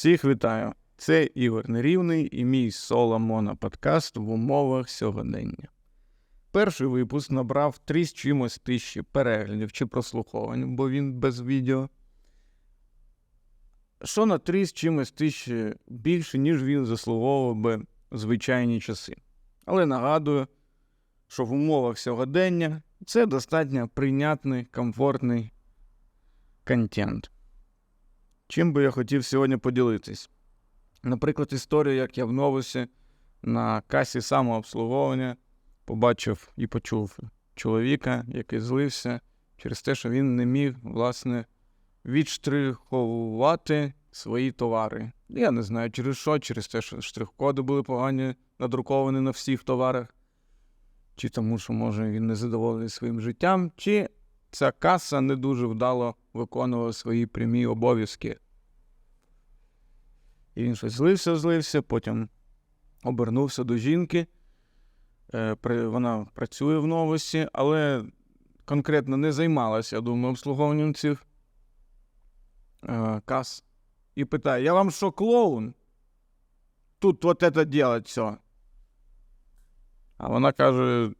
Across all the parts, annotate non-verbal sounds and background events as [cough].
Всіх вітаю! Це Ігор Нерівний і мій соло моноподкаст в умовах сьогодення. Перший випуск набрав 3 з чимось тисячі переглядів чи прослуховань, бо він без відео. Що на 3 з чимось тисячі більше, ніж він заслуговував би звичайні часи. Але нагадую, що в умовах сьогодення це достатньо прийнятний, комфортний контент. Чим би я хотів сьогодні поділитись? Наприклад, історія, як я в новосі на касі самообслуговування побачив і почув чоловіка, який злився через те, що він не міг, власне, відштриховувати свої товари. Я не знаю, через що, через те, що штрих-коди були погані, надруковані на всіх товарах, чи тому, що, може, він не задоволений своїм життям, чи ця каса не дуже вдало виконував свої прямі обов'язки. І він щось злився, злився, потім обернувся до жінки. Е, вона працює в новості, але конкретно не займалася, я думаю, обслуговуванням цих е, кас. І питає: Я вам що клоун? Тут вот это делать все. А вона каже: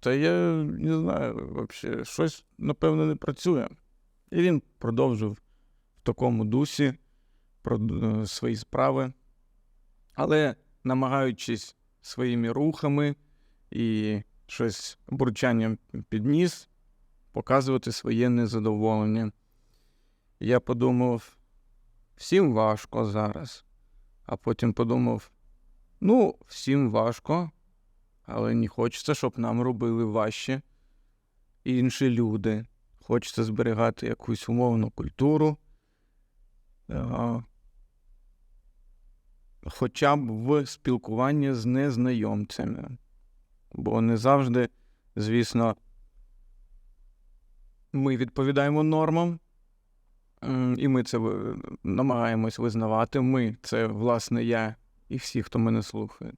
Та я не знаю, взагалі, щось, напевно, не працює. І він продовжив в такому дусі е, свої справи, але намагаючись своїми рухами і щось бурчанням підніс, показувати своє незадоволення. Я подумав, всім важко зараз. А потім подумав: ну, всім важко, але не хочеться, щоб нам робили важче інші люди. Хочеться зберігати якусь умовну культуру. Е, хоча б в спілкуванні з незнайомцями. Бо не завжди, звісно, ми відповідаємо нормам, і ми це намагаємось визнавати. Ми це, власне, я і всі, хто мене слухає.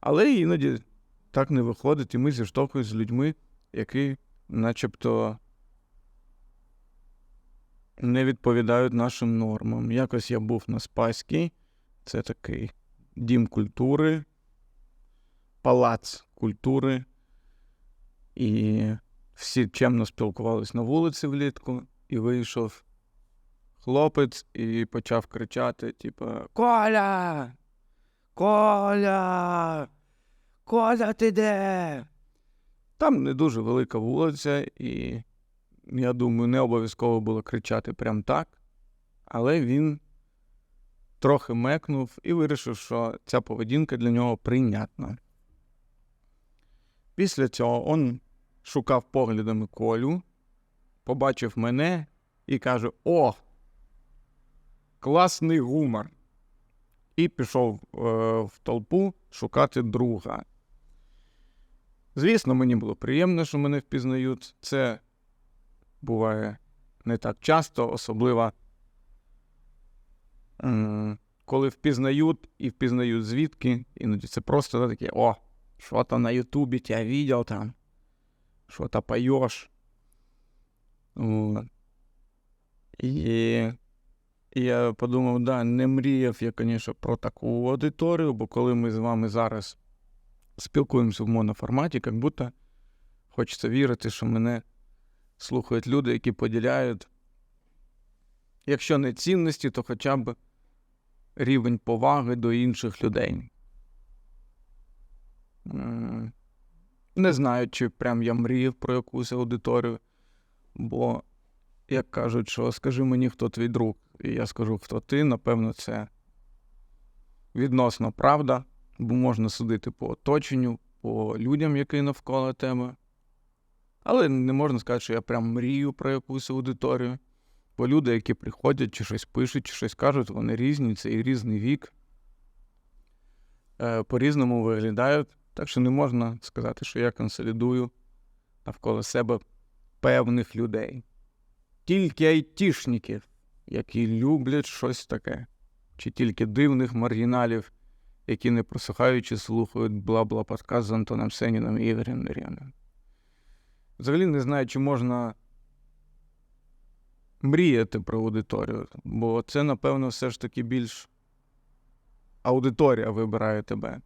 Але іноді так не виходить, і ми зіштовхуємося з людьми, які начебто не відповідають нашим нормам. Якось я був на Спаській, це такий дім культури, палац культури, і всі чемно спілкувалися на вулиці влітку, і вийшов хлопець і почав кричати: типу, Коля! Коля! Коля ти де? Там не дуже велика вулиця, і я думаю, не обов'язково було кричати прям так, але він трохи мекнув і вирішив, що ця поведінка для нього прийнятна. Після цього он шукав поглядами колю, побачив мене і каже: О, класний гумор! І пішов е, в толпу шукати друга. Звісно, мені було приємно, що мене впізнають. Це буває не так часто, особливо коли впізнають і впізнають звідки, іноді це просто да, таке о, що то на Ютубі я відео там, що то поєш. І я подумав, да, не мріяв я, звісно, про таку аудиторію, бо коли ми з вами зараз спілкуємося в моноформаті, як будто хочеться вірити, що мене слухають люди, які поділяють, якщо не цінності, то хоча б рівень поваги до інших людей. Не знаю, чи прям я мріяв про якусь аудиторію, бо, як кажуть, що скажи мені, хто твій друг, і я скажу, хто ти, напевно, це відносно правда, бо можна судити по оточенню, по людям, які навколо тебе. Але не можна сказати, що я прям мрію про якусь аудиторію. Бо люди, які приходять, чи щось пишуть, чи щось кажуть, вони різні, це і різний вік. Е, по-різному виглядають. Так що не можна сказати, що я консолідую навколо себе певних людей. Тільки айтішників, які люблять щось таке, чи тільки дивних маргіналів, які не просихаючи слухають бла-бла подкаст з Антоном Сеніном і Ігорем Нерівним взагалі не знаю, чи можна мріяти про аудиторію, бо це, напевно, все ж таки більш аудиторія вибирає тебе.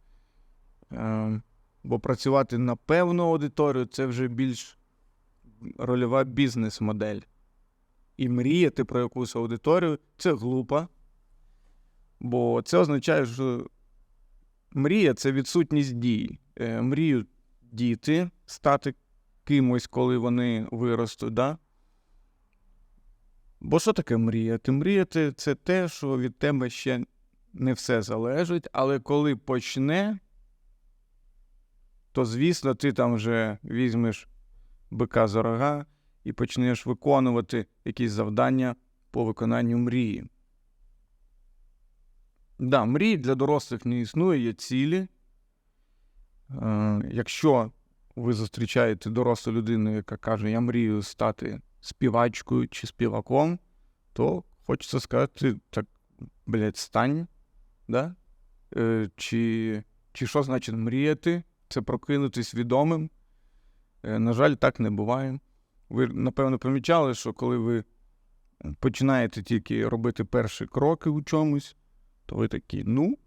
Ем, бо працювати на певну аудиторію це вже більш рольова бізнес-модель. І мріяти про якусь аудиторію це глупо. Бо це означає, що мрія це відсутність дій. Е, мрію діти, стати кимось, коли вони виростуть. Да? Бо що таке мріяти? Мріяти це те, що від тебе ще не все залежить, але коли почне, то звісно, ти там вже візьмеш бика за рога і почнеш виконувати якісь завдання по виконанню мрії. Да, мрії для дорослих не існує, є цілі. Е, якщо ви зустрічаєте дорослу людину, яка каже, я мрію стати співачкою чи співаком, то хочеться сказати, так, блядь, стань. Да? Е, чи, чи що значить мріяти? Це прокинутись відомим. Е, на жаль, так не буває. Ви, напевно, помічали, що коли ви починаєте тільки робити перші кроки у чомусь, то ви такі, ну,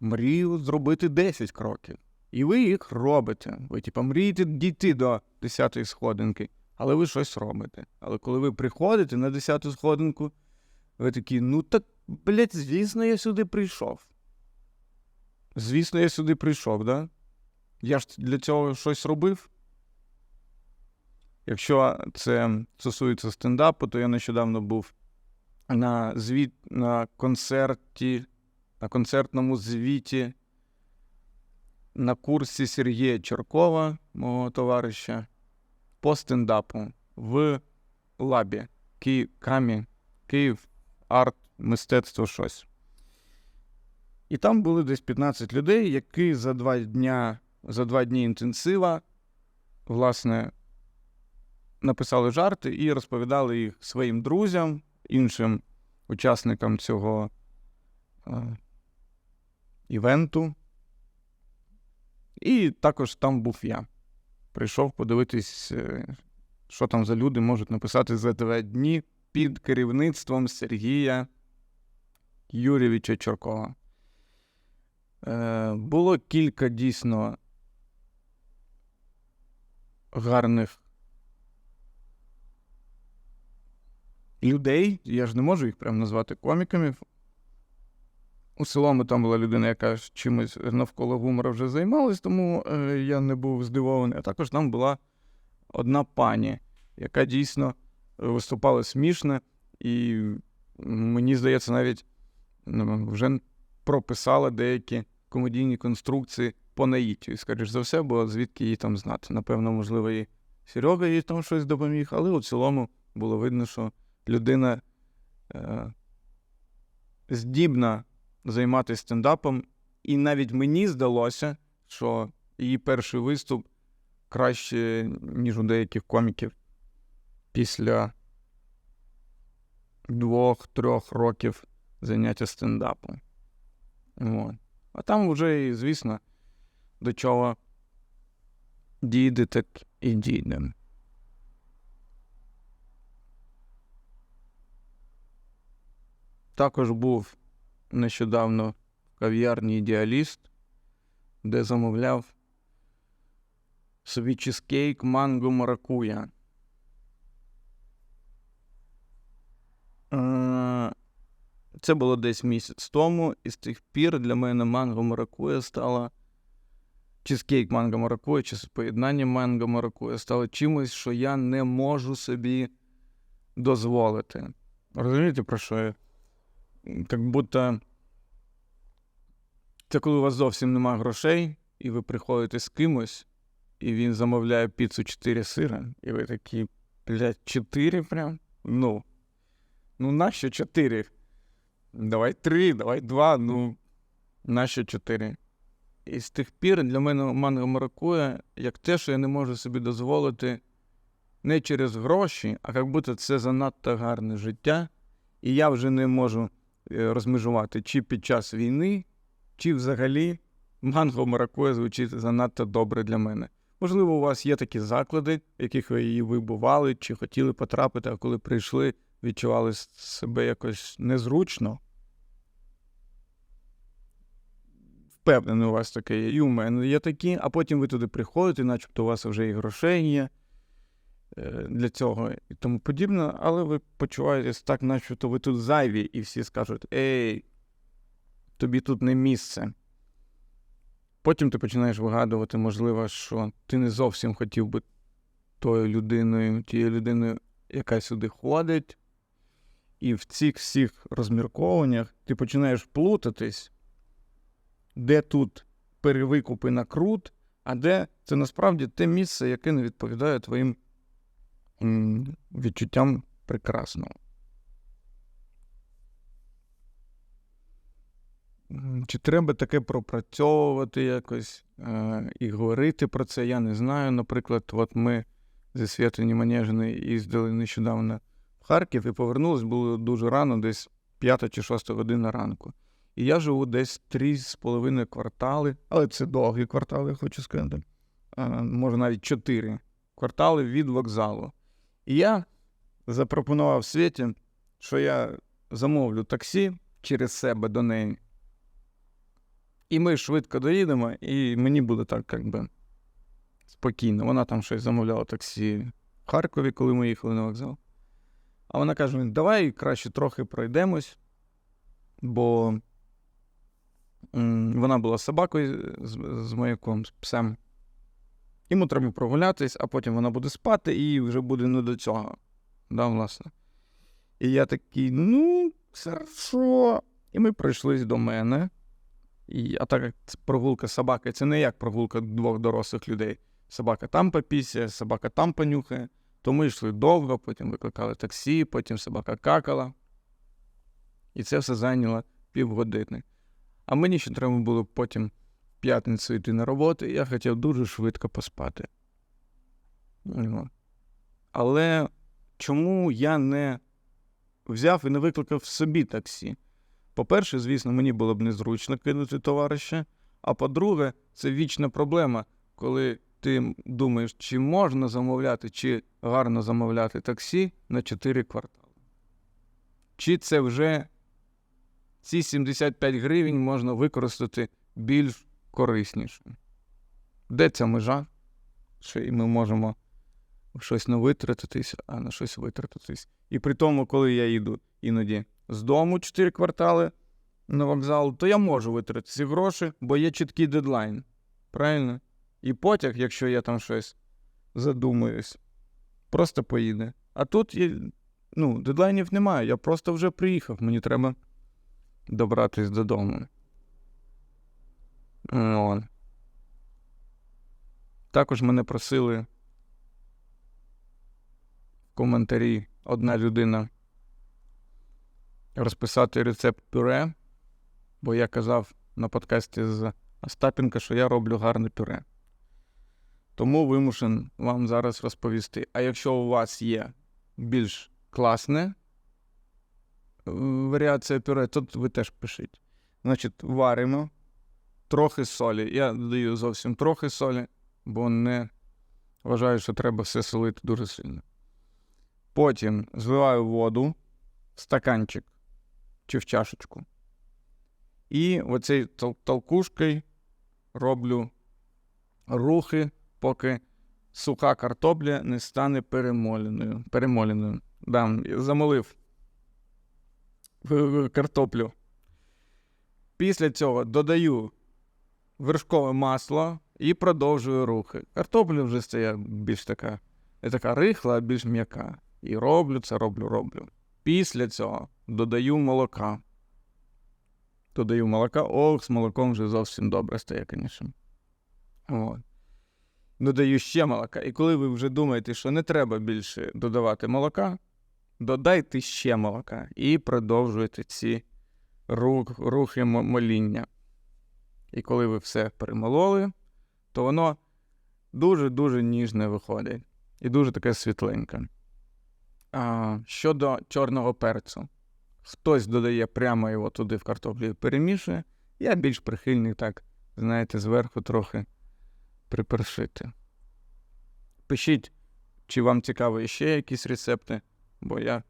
мрію зробити 10 кроків. І ви їх робите. Ви, типа, мрієте дійти до 10-ї сходинки, але ви щось робите. Але коли ви приходите на 10-ту сходинку, ви такі, ну так, блядь, звісно, я сюди прийшов. Звісно, я сюди прийшов, да? Я ж для цього щось робив. Якщо це стосується стендапу, то я нещодавно був на звіт на концерті, на концертному звіті на курсі Сергія Черкова, мого товариша, по стендапу в лабі Ки... Камі, Київ, арт, мистецтво щось. І там були десь 15 людей, які за два дня, за два дні інтенсива, власне, написали жарти і розповідали їх своїм друзям, іншим учасникам цього е, івенту. І також там був я. Прийшов подивитись, е, що там за люди можуть написати за два дні під керівництвом Сергія Юрійовича Чоркова. Е, було кілька дійсно гарних людей. Я ж не можу їх прямо назвати коміками. У цілому там була людина, яка чимось навколо гумора вже займалась, тому е, я не був здивований. А також там була одна пані, яка дійсно виступала смішно, і мені здається, навіть ну, вже прописала деякі комедійні конструкції по наїттю. І, скоріш за все, бо звідки її там знати. Напевно, можливо, і Серега їй там щось допоміг, але у цілому було видно, що людина е, здібна займатися стендапом, і навіть мені здалося, що її перший виступ краще, ніж у деяких коміків після двох-трьох років заняття стендапом. От. А там вже, звісно, до чого дійде, так і дійдемо. Також був нещодавно в кав'ярні ідеаліст, де замовляв собі чизкейк манго маракуя. Е, Це було десь місяць тому, і з тих пір для мене манго маракуя стала чизкейк манго маракуя, чи поєднання манго маракуя стало чимось, що я не можу собі дозволити. Розумієте, про що я? Як будто це коли у вас зовсім нема грошей, і ви приходите з кимось, і він замовляє піцу 4 сира, і ви такі, блядь, 4 прям? Ну. Ну, нащо 4? Давай 3, давай 2, ну, нащо 4? І з тих пір для мене манго маракуя як те, що я не можу собі дозволити не через гроші, а як будто це занадто гарне життя, і я вже не можу розмежувати чи під час війни, чи взагалі манго маракуя звучить занадто добре для мене. Можливо, у вас є такі заклади, в яких ви її вибували, чи хотіли потрапити, а коли прийшли, відчували себе якось незручно. Впевнений, у вас таке є. І у мене є такі, а потім ви туди приходите, начебто у вас вже і грошей є е, для цього і тому подібне, але ви почуваєтесь так, начебто ви тут зайві, і всі скажуть: Ей, тобі тут не місце. Потім ти починаєш вигадувати, можливо, що ти не зовсім хотів би тою людиною, тією людиною, яка сюди ходить. І в цих всіх розмірковуваннях ти починаєш плутатись, де тут перевикупи на крут, а де це насправді те місце, яке не відповідає твоїм відчуттям прекрасного. Чи треба таке пропрацьовувати якось е, і говорити про це, я не знаю. Наприклад, от ми зі Святині Манежини їздили нещодавно в Харків і повернулись було дуже рано, десь 5 чи 6 година ранку. І я живу десь 3,5 квартали, але це довгі квартали, я хочу сказати. Е, може навіть 4 квартали від вокзалу. І я запропонував Світі, що я замовлю таксі через себе до неї. І ми швидко доїдемо, і мені буде так, як би, спокійно. Вона там щось замовляла таксі в Харкові, коли ми їхали на вокзал. А вона каже: давай краще трохи пройдемось, бо вона була собакою з, з маяком, з псем. Йому треба прогулятись, а потім вона буде спати, і вже буде не до цього. Да, власне. І я такий, ну, хорошо. І ми прийшли до мене. І, а так як прогулка з собакою, це не як прогулка двох дорослих людей. Собака там попісяє, собака там понюхає. То ми йшли довго, потім викликали таксі, потім собака какала. І це все зайняло півгодини. А мені ще треба було потім п'ятницю йти на роботу, і я хотів дуже швидко поспати. Ну, Але чому я не взяв і не викликав собі таксі? По-перше, звісно, мені було б незручно кинути товариша. А по-друге, це вічна проблема, коли ти думаєш, чи можна замовляти, чи гарно замовляти таксі на 4 квартали. Чи це вже ці 75 гривень можна використати більш корисніше? Де ця межа? І ми можемо щось не витратитись, а на щось витратитись. І при тому, коли я їду іноді з дому 4 квартали на вокзал, то я можу витратити ці гроші, бо є чіткий дедлайн. Правильно? І потяг, якщо я там щось задумаюсь, просто поїде. А тут є, ну, дедлайнів немає. Я просто вже приїхав, мені треба добратись додому. От. Також мене просили в коментарі одна людина розписати рецепт пюре, бо я казав на подкасті з Остапенка, що я роблю гарне пюре. Тому вимушен вам зараз розповісти. А якщо у вас є більш класне е, варіація пюре, то ви теж пишіть. Значить, варимо трохи солі. Я додаю зовсім трохи солі, бо не вважаю, що треба все солити дуже сильно. Потім зливаю воду в стаканчик чи в чашечку. І оцей тол- толкушкою роблю рухи, поки суха картопля не стане перемоленою. перемоленою. Да, замолив картоплю. Після цього додаю вершкове масло і продовжую рухи. Картопля вже стає більш така, не така рихла, а більш м'яка. І роблю це, роблю, роблю. Після цього додаю молока. Додаю молока. Ох, з молоком вже зовсім добре стає, звісно. От. Додаю ще молока. І коли ви вже думаєте, що не треба більше додавати молока, додайте ще молока і продовжуйте ці рух, рухи моління. І коли ви все перемололи, то воно дуже-дуже ніжне виходить. І дуже таке світленьке. А, щодо чорного перцю. Хтось додає прямо його туди в картоплю і перемішує. Я більш прихильний так, знаєте, зверху трохи припершити. Пишіть, чи вам цікаві ще якісь рецепти, бо я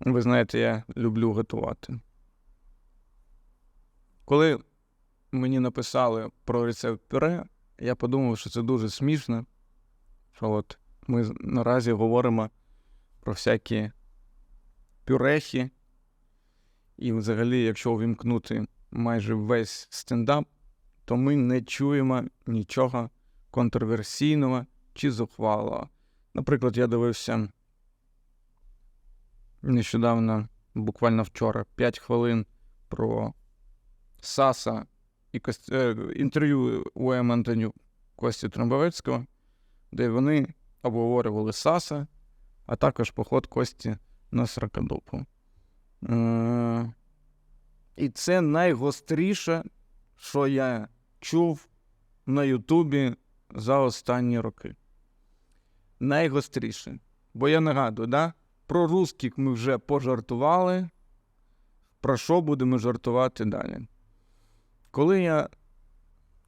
Ви знаєте, я люблю готувати. Коли мені написали про рецепт пюре, я подумав, що це дуже смішно. Що от ми наразі говоримо про всякі пюрехи. І взагалі, якщо увімкнути майже весь стендап, то ми не чуємо нічого контроверсійного чи зухвалого. Наприклад, я дивився нещодавно, буквально вчора, 5 хвилин про Саса і Кост... е, інтерв'ю У.М. Антонюк Кості Трамбовецького, де вони обговорювали Саса, а також поход Кості на Сракадопу. Е, І це найгостріше, що я чув на Ютубі за останні роки. Найгостріше. Бо я нагадую, да? про русських ми вже пожартували. Про що будемо жартувати далі? Коли я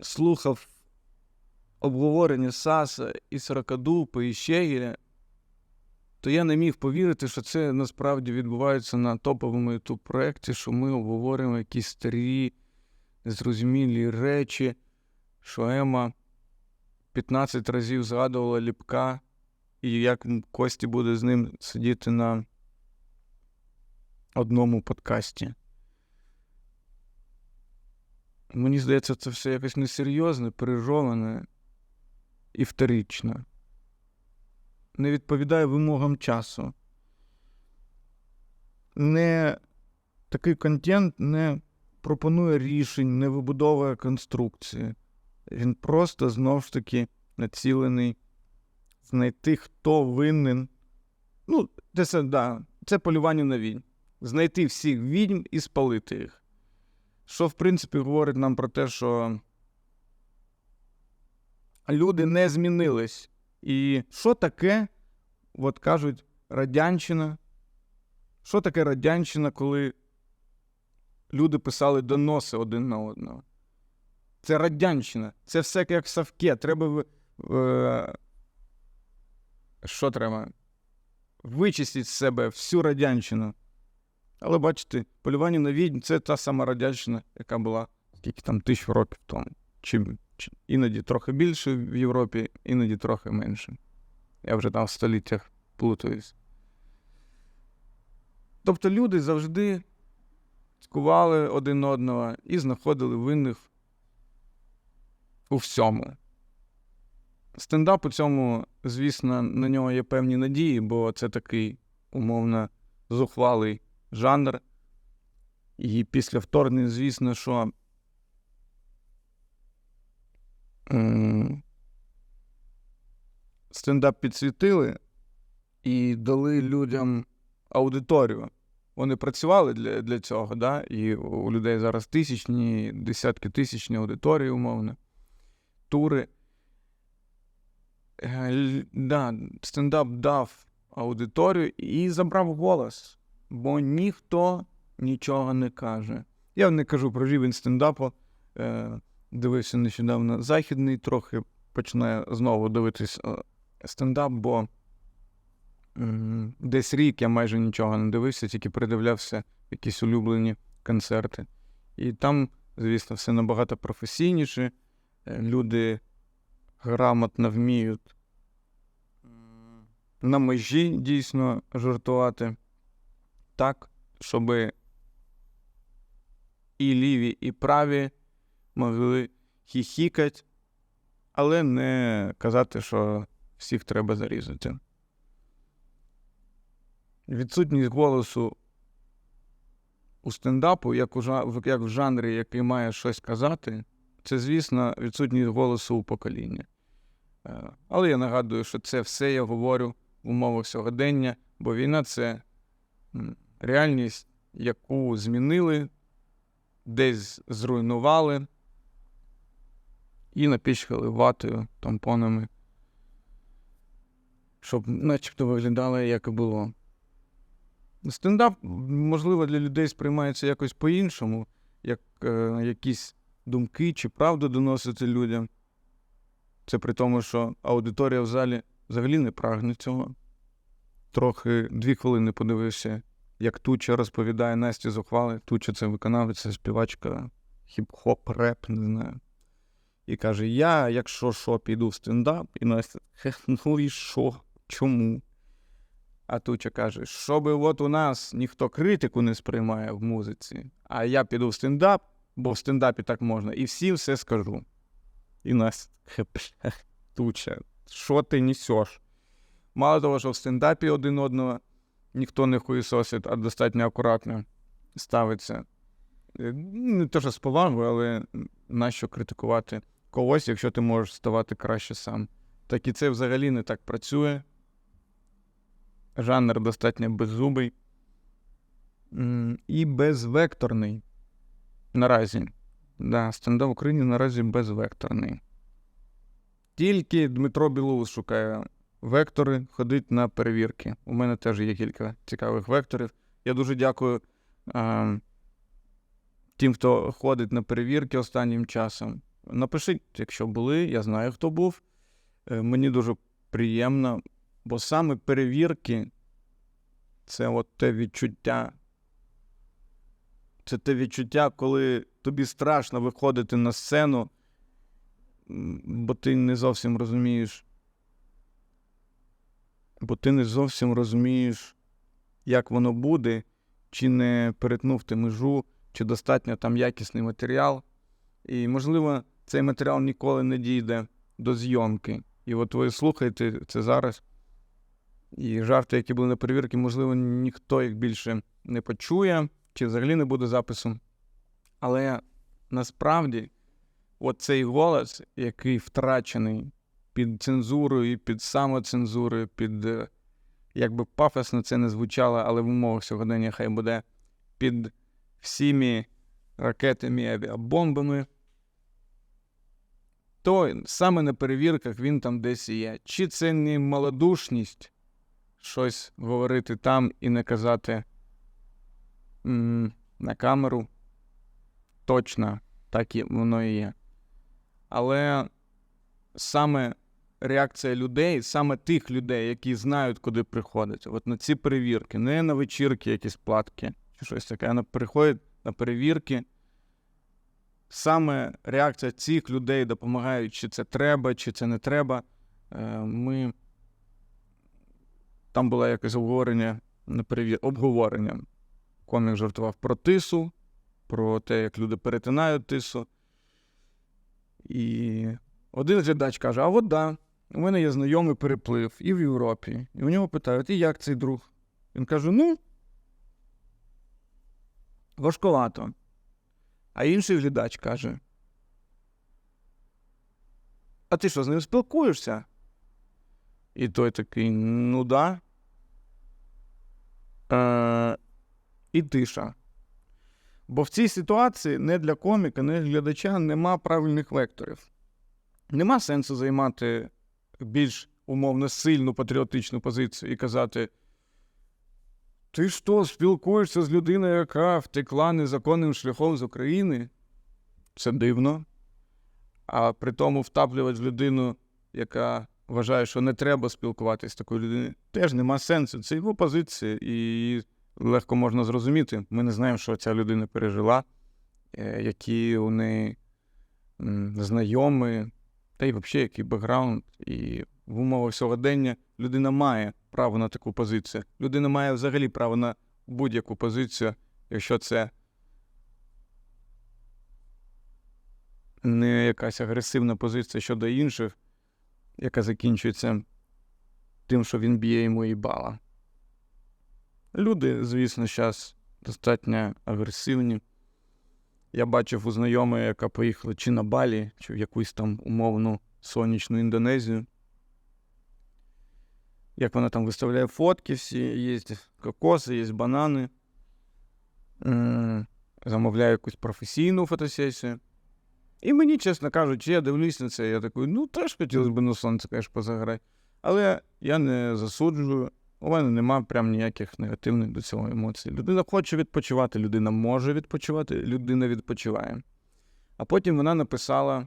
слухав обговорення Саса і Сорокадупи і Щегеля, то я не міг повірити, що це насправді відбувається на топовому youtube проєкті, що ми обговорюємо якісь старі, незрозумілі речі, що Ема 15 разів згадувала Ліпка, і як Кості буде з ним сидіти на одному подкасті. Мені здається, це все якось несерйозне, пережоване і вторично. Не відповідає вимогам часу. Не такий контент не пропонує рішень, не вибудовує конструкції. Він просто знову ж таки націлений знайти, хто винен. Ну, це, да, це полювання на відьм. Знайти всіх відьм і спалити їх. Що, в принципі, говорить нам про те, що люди не змінились. І що таке, от кажуть, радянщина? Що таке радянщина, коли люди писали доноси один на одного? Це радянщина. Це все як Савке. Треба. в- Що треба? Вичистити з себе всю радянщину. Але бачите, полювання на відьм це та сама радянщина, яка була скільки там тисяч років тому. Чи, чи іноді трохи більше в Європі, іноді трохи менше. Я вже там в століттях плутаюсь. Тобто люди завжди цькували один одного і знаходили винних у всьому. Стендап у цьому, звісно, на нього є певні надії, бо це такий умовно зухвалий жанр. І після вторгнення, звісно, що стендап підсвітили і дали людям аудиторію. Вони працювали для, для цього, да? і у людей зараз тисячні, десятки тисячні аудиторії, умовно, тури. Е, Да, стендап дав аудиторію і забрав голос, бо ніхто нічого не каже. Я не кажу про рівень стендапу. Е, дивився нещодавно західний, трохи починаю знову дивитись е, стендап, бо десь рік я майже нічого не дивився, тільки передивлявся якісь улюблені концерти. І там, звісно, все набагато професійніше. Е, Люди грамотно вміють на межі дійсно жартувати так, щоб і ліві, і праві могли хіхікати, але не казати, що всіх треба зарізати. Відсутність голосу у стендапу, як, у, як в жанрі, який має щось казати, це, звісно, відсутність голосу у покоління. Е, Але я нагадую, що це все я говорю в умовах сьогодення, бо війна це реальність, яку змінили, десь зруйнували і напічкали ватою, тампонами, щоб начебто виглядало, як і було. Стендап, можливо, для людей сприймається якось по-іншому, як е, якісь думки чи правду доносити людям. Це при тому, що аудиторія в залі взагалі не прагне цього. Трохи дві хвилини подивився як Туча розповідає Насті Зухвали. Туча це виконавець, співачка хіп-хоп, реп, не знаю. І каже: Я, якщо що, піду в стендап, і Настя, «Хе, ну і що? Чому? А Туча каже, щоби от у нас ніхто критику не сприймає в музиці, а я піду в стендап, бо в стендапі так можна, і всім все скажу. І Настя, «Хе, бля, Туча, що ти несеш? Мало того, що в стендапі один одного ніхто не хуїсосить, а достатньо акуратно ставиться. Е, Не те, що з повагою, але нащо критикувати когось, якщо ти можеш ставати краще сам. Так і це взагалі не так працює. Жанр достатньо беззубий і безвекторний. Наразі. Да, стендап в Україні наразі безвекторний. Тільки Дмитро Білоус шукає вектори, ходить на перевірки. У мене теж є кілька цікавих векторів. Я дуже дякую а, тим, хто ходить на перевірки останнім часом. Напишіть, якщо були, я знаю, хто був. Е, Мені дуже приємно, бо саме перевірки це от те відчуття. Це те відчуття, коли тобі страшно виходити на сцену, бо ти не зовсім розумієш. Бо ти не зовсім розумієш, як воно буде, чи не перетнув ти межу, чи достатньо там якісний матеріал. І, можливо, цей матеріал ніколи не дійде до зйомки. І от ви слухаєте це зараз. І жарти, які були на перевірці, можливо, ніхто їх більше не почує, чи взагалі не буде запису. Але насправді, от цей голос, який втрачений під цензурою, і під самоцензурою, під е, як би пафосно це не звучало, але в умовах сьогодення хай буде під всіми ракетами і авіабомбами, то саме на перевірках він там десь і є. Чи це не малодушність щось говорити там і не казати м, на камеру? Точно, так і воно і є. Але саме реакція людей, саме тих людей, які знають, куди приходять, от на ці перевірки, не на вечірки, якісь платки чи щось таке, а на приходять на перевірки. Саме реакція цих людей допомагає, чи це треба, чи це не треба. Е, Ми там було якесь обговорення на перевір... обговорення. Комік жартував про тису, про те, як люди перетинають тису. І один глядач каже: А от да, у мене є знайомий переплив і в Європі. І у нього питають, і як цей друг? Він каже: ну, важковато. А інший глядач каже: А ти що, з ним спілкуєшся? І той такий, ну да. Е, і тиша. Бо в цій ситуації не для коміка, не для глядача нема правильних векторів. Нема сенсу займати більш умовно сильну патріотичну позицію і казати: Ти що, спілкуєшся з людиною, яка втекла незаконним шляхом з України? Це дивно. А при тому втаплювати людину, яка вважає, що не треба спілкуватися з такою людиною, теж нема сенсу. Це його позиція, і легко можна зрозуміти. Ми не знаємо, що ця людина пережила, е, які неї знайомі, та й взагалі який бекграунд. І в умовах сьогодення людина має право на таку позицію. Людина має взагалі право на будь-яку позицію, якщо це не якась агресивна позиція щодо інших, яка закінчується тим, що він б'є йому і бала. Люди, звісно, зараз достатньо агресивні. Я бачив у знайомої, яка поїхала чи на Балі, чи в якусь там умовну сонячну Індонезію. Як вона там виставляє фотки, всі, є кокоси, є банани. М, Замовляє якусь професійну фотосесію. І мені, чесно кажучи, я дивлюсь на це, я такий, ну теж хотілося б на сонце, конечно, позаграти. Але я не засуджую. У мене нема прям ніяких негативних до цього емоцій. Людина хоче відпочивати, людина може відпочивати, людина відпочиває. А потім вона написала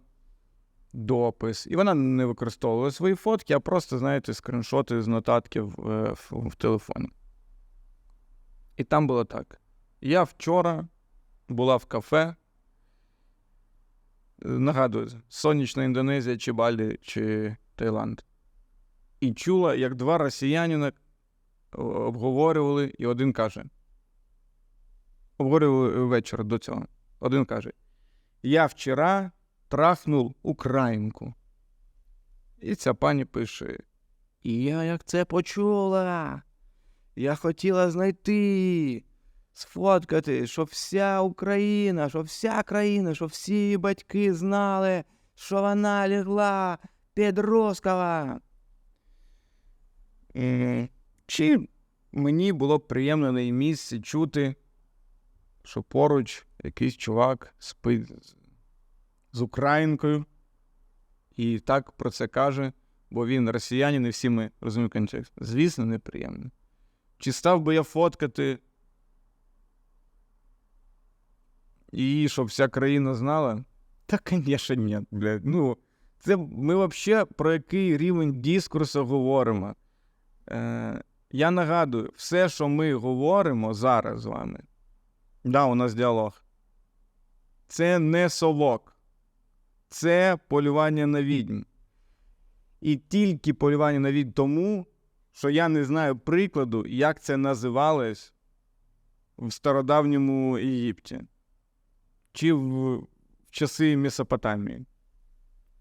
допис, і вона не використовувала свої фотки, а просто, знаєте, скріншоти з нотатків е, в, в телефоні. І там було так. Я вчора була в кафе. Нагадую, сонячна Індонезія, чи Балі, чи Таїланд. І чула, як два росіянина обговорювали, і один каже: обговорювали вечір до цього. Один каже: Я вчора трахнув українку. І ця пані пише: І я як це почула. Я хотіла знайти, сфоткати, щоб вся Україна, щоб вся країна, щоб всі батьки знали, що вона лягла під Роскова. М, Чи мені було б приємно на її місці чути, що поруч якийсь чувак спить з- українкою і так про це каже, бо він росіянин і всі ми розуміємо контекст. Звісно, неприємно. Чи став би я фоткати її, щоб вся країна знала? Та, звісно, ні, блядь. Ну, це ми взагалі про який рівень дискурсу говоримо. Е, я нагадую, все, що ми говоримо зараз з вами, да, у нас діалог. Це не совок, це полювання на відьм. І тільки полювання на відьм тому, що я не знаю прикладу, як це називалось в стародавньому Єгипті чи в, в часи Месопотамії.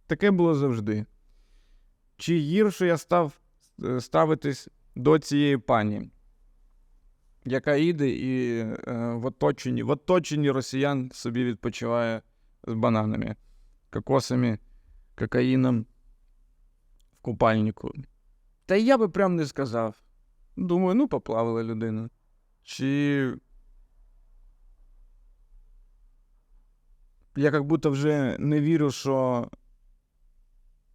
Таке було завжди. Чи гірше я став е, ставитись до цієї пані, яка їде і е, в, оточенні, в оточенні росіян собі відпочиває з бананами, кокосами, кокаїном в купальнику. Та я би прям не сказав. Думаю, ну, поплавала людина. Чи. Я як будто вже не вірю, що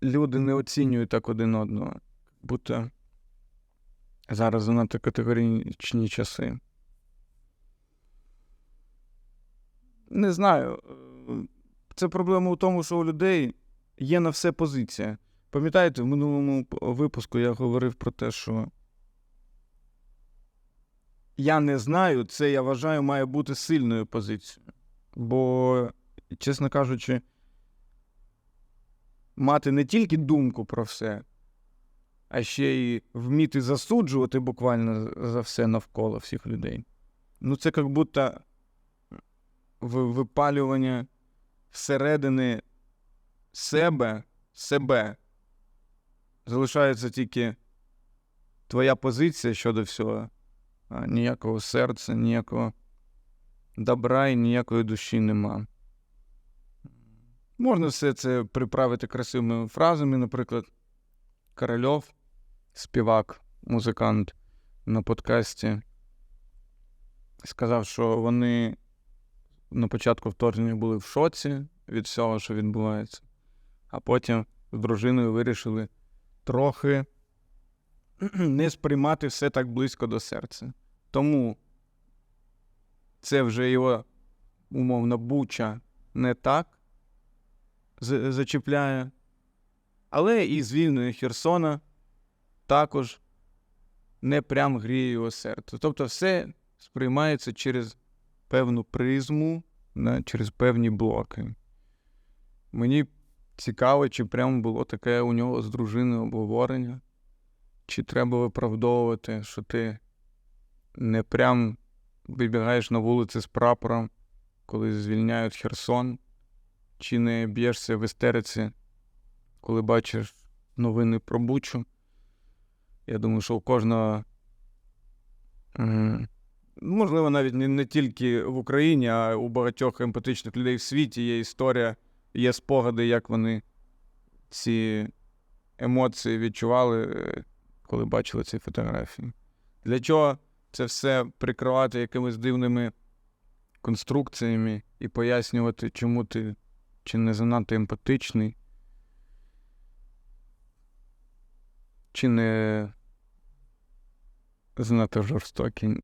люди не оцінюють так один одного. Будто зараз занадто категоричні часи. Не знаю. Це проблема у тому, що у людей є на все позиція. Пам'ятаєте, в минулому випуску я говорив про те, що я не знаю, це я вважаю, має бути сильною позицією. Бо, чесно кажучи, мати не тільки думку про все, а ще й вміти засуджувати буквально за все навколо всіх людей. Ну, це як будто випалювання всередини себе, себе. Залишається тільки твоя позиція щодо всього, а ніякого серця, ніякого добра і ніякої душі нема. Можна все це приправити красивими фразами, наприклад, Корольов, співак, музикант на подкасті, сказав, що вони на початку вторгнення були в шоці від всього, що відбувається, а потім з дружиною вирішили трохи [clears throat] не сприймати все так близько до серця. Тому це вже його умовно буча не так зачіпляє, але і звільнення Херсона також не прям гріє його серце. Тобто все сприймається через певну призму, через певні блоки. Мені цікаво, чи прямо було таке у нього з дружиною обговорення, чи треба виправдовувати, що ти не прям вибігаєш на вулиці з прапором, коли звільняють Херсон, чи не б'єшся в істериці, коли бачиш новини про Бучу. Я думаю, що у кожного, можливо, навіть не, не тільки в Україні, а у багатьох емпатичних людей в світі є історія, є спогади, як вони ці емоції відчували, е, коли бачили ці фотографії. Для чого це все прикривати якимись дивними конструкціями і пояснювати, чому ти чи не занадто емпатичний, чи не занадто жорстокий.